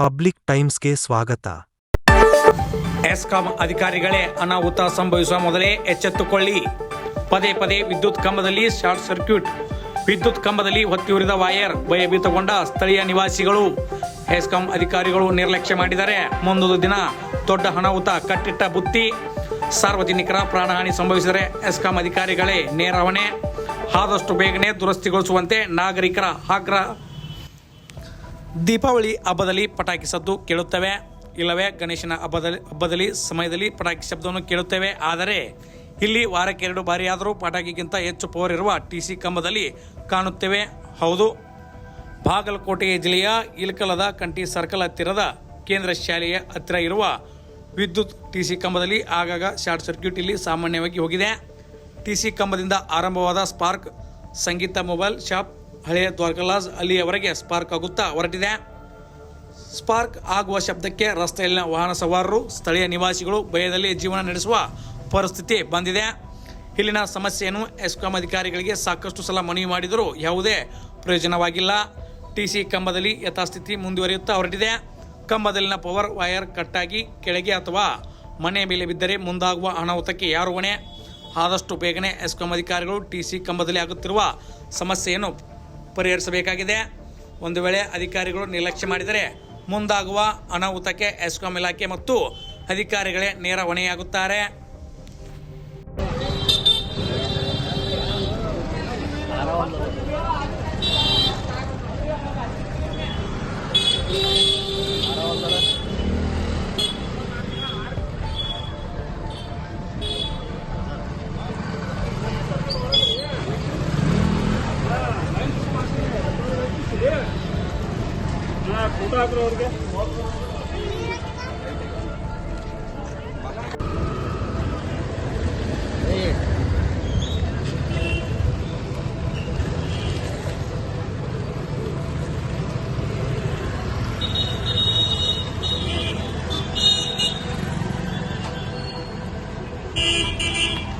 Public ಟೈಮ್ಸ್ಗೆ ಸ್ವಾಗತ. ESCOM ಅಧಿಕಾರಿಗಳೇ, ಅನಾಹುತ ಸಂಭವಿಸುವ ಮೊದಲೇ ಎಚ್ಚೆತ್ತುಕೊಳ್ಳಿ. ಪದೇ ಪದೇ ವಿದ್ಯುತ್ ಕಂಬದಲ್ಲಿ ಶಾರ್ಟ್ ಸರ್ಕ್ಯೂಟ್. ವಿದ್ಯುತ್ ಕಂಬದಲ್ಲಿ ಹೊತ್ತಿ ಉರಿದ ವಾಯರ್ ಭಯಭೀತಗೊಂಡ ಸ್ಥಳೀಯ ನಿವಾಸಿಗಳು. ಎಸ್ಕಾಂ ಅಧಿಕಾರಿಗಳು ನಿರ್ಲಕ್ಷ್ಯ ಮಾಡಿದರೆ ಮುಂದೊಂದು ದಿನ ದೊಡ್ಡ ಅನಾಹುತ, ಕಟ್ಟಿಟ್ಟ ಬುತ್ತಿ. ಸಾರ್ವಜನಿಕರ ಪ್ರಾಣಹಾನಿ ಸಂಭವಿಸಿದರೆ ಎಸ್ಕಾಂ ಅಧಿಕಾರಿಗಳೇ ನೇರ ಹೊಣೆ ಆದಷ್ಟು ಬೇಗನೆ ದುರಸ್ತಿಗೊಳಿಸುವಂತೆ ನಾಗರಿಕರ ಆಗ್ರಹ. ದೀಪಾವಳಿ ಹಬ್ಬದಲ್ಲಿ ಪಟಾಕಿ ಸದ್ದು ಕೇಳುತ್ತೇವೆ. ಇಲ್ಲವೇ ಗಣೇಶನ ಹಬ್ಬದಲ್ಲಿ ಹಬ್ಬದಲ್ಲಿ ಸಮಯದಲ್ಲಿ ಪಟಾಕಿ ಶಬ್ದವನ್ನು ಕೇಳುತ್ತೇವೆ. ಆದರೆ ಇಲ್ಲಿ ವಾರಕ್ಕೆ ಎರಡು ಬಾರಿಯಾದರೂ ಪಟಾಕಿಗಿಂತ ಹೆಚ್ಚು ಪವರ್ ಇರುವ ಟಿ ಸಿ ಕಂಬದಲ್ಲಿ ಕಾಣುತ್ತೇವೆ. ಹೌದು. ಬಾಗಲಕೋಟೆ ಜಿಲ್ಲೆಯ ಇಲಕಲದ ಕಂಟಿ ಸರ್ಕಲ್ ಹತ್ತಿರದ ಕೇಂದ್ರ ಶಾಲೆಯ ಹತ್ತಿರ ಇರುವ ವಿದ್ಯುತ್ ಟಿ ಸಿ ಕಂಬದಲ್ಲಿ ಆಗಾಗ ಶಾರ್ಟ್ ಸರ್ಕ್ಯೂಟ್ ಇಲ್ಲಿ ಸಾಮಾನ್ಯವಾಗಿ ಹೋಗಿದೆ. ಟಿ ಸಿ ಕಂಬದಿಂದ ಆರಂಭವಾದ ಸ್ಪಾರ್ಕ್, ಸಂಗೀತ ಮೊಬೈಲ್ ಶಾಪ್ ಹಳೆಯ ದ್ವಾರಕಲಾಸ್ ಅಲ್ಲಿಯವರೆಗೆ ಸ್ಪಾರ್ಕ್ ಆಗುತ್ತಾ ಹೊರಟಿದೆ? ಸ್ಪಾರ್ಕ್ ಆಗುವ ಶಬ್ದಕ್ಕೆ ರಸ್ತೆಯಲ್ಲಿನ ವಾಹನ ಸವಾರರು, ಸ್ಥಳೀಯ ನಿವಾಸಿಗಳು ಭಯದಲ್ಲಿ ಜೀವನ ನಡೆಸುವ ಪರಿಸ್ಥಿತಿ ಬಂದಿದೆ. ಇಲ್ಲಿನ ಸಮಸ್ಯೆಯನ್ನು ಎಸ್ಕಾಂ ಅಧಿಕಾರಿಗಳಿಗೆ ಸಾಕಷ್ಟು ಸಲ ಮನವಿ ಮಾಡಿದರೂ ಯಾವುದೇ ಪ್ರಯೋಜನವಾಗಿಲ್ಲ. ಟಿ ಸಿ ಕಂಬದಲ್ಲಿ ಯಥಾಸ್ಥಿತಿ ಮುಂದುವರಿಯುತ್ತಾ ಹೊರಟಿದೆ. ಕಂಬದಲ್ಲಿನ ಪವರ್ ವೈರ್ ಕಟ್ಟಾಗಿ ಕೆಳಗೆ ಅಥವಾ ಮನೆ ಮೇಲೆ ಬಿದ್ದರೆ ಮುಂದಾಗುವ ಅನಾಹುತಕ್ಕೆ ಯಾರು ಹೊಣೆ? ಆದಷ್ಟು ಬೇಗನೆ ಎಸ್ಕಾಂ ಅಧಿಕಾರಿಗಳು ಟಿ ಸಿ ಕಂಬದಲ್ಲಿ ಆಗುತ್ತಿರುವ ಸಮಸ್ಯೆಯನ್ನು ಪರಿಹರಿಸಬೇಕಾಗಿದೆ. ಒಂದು ವೇಳೆ ಅಧಿಕಾರಿಗಳು ನಿರ್ಲಕ್ಷ್ಯ ಮಾಡಿದರೆ ಮುಂದಾಗುವ ಅನಾಹುತಕ್ಕೆ ಎಸ್ಕಾಂ ಇಲಾಖೆ ಮತ್ತು ಅಧಿಕಾರಿಗಳೇ ನೇರ ಹೊಣೆಯಾಗುತ್ತಾರೆ. ಊಟ ಹಾಕ್ರಿ ಅವ್ರಿಗೆ Beep.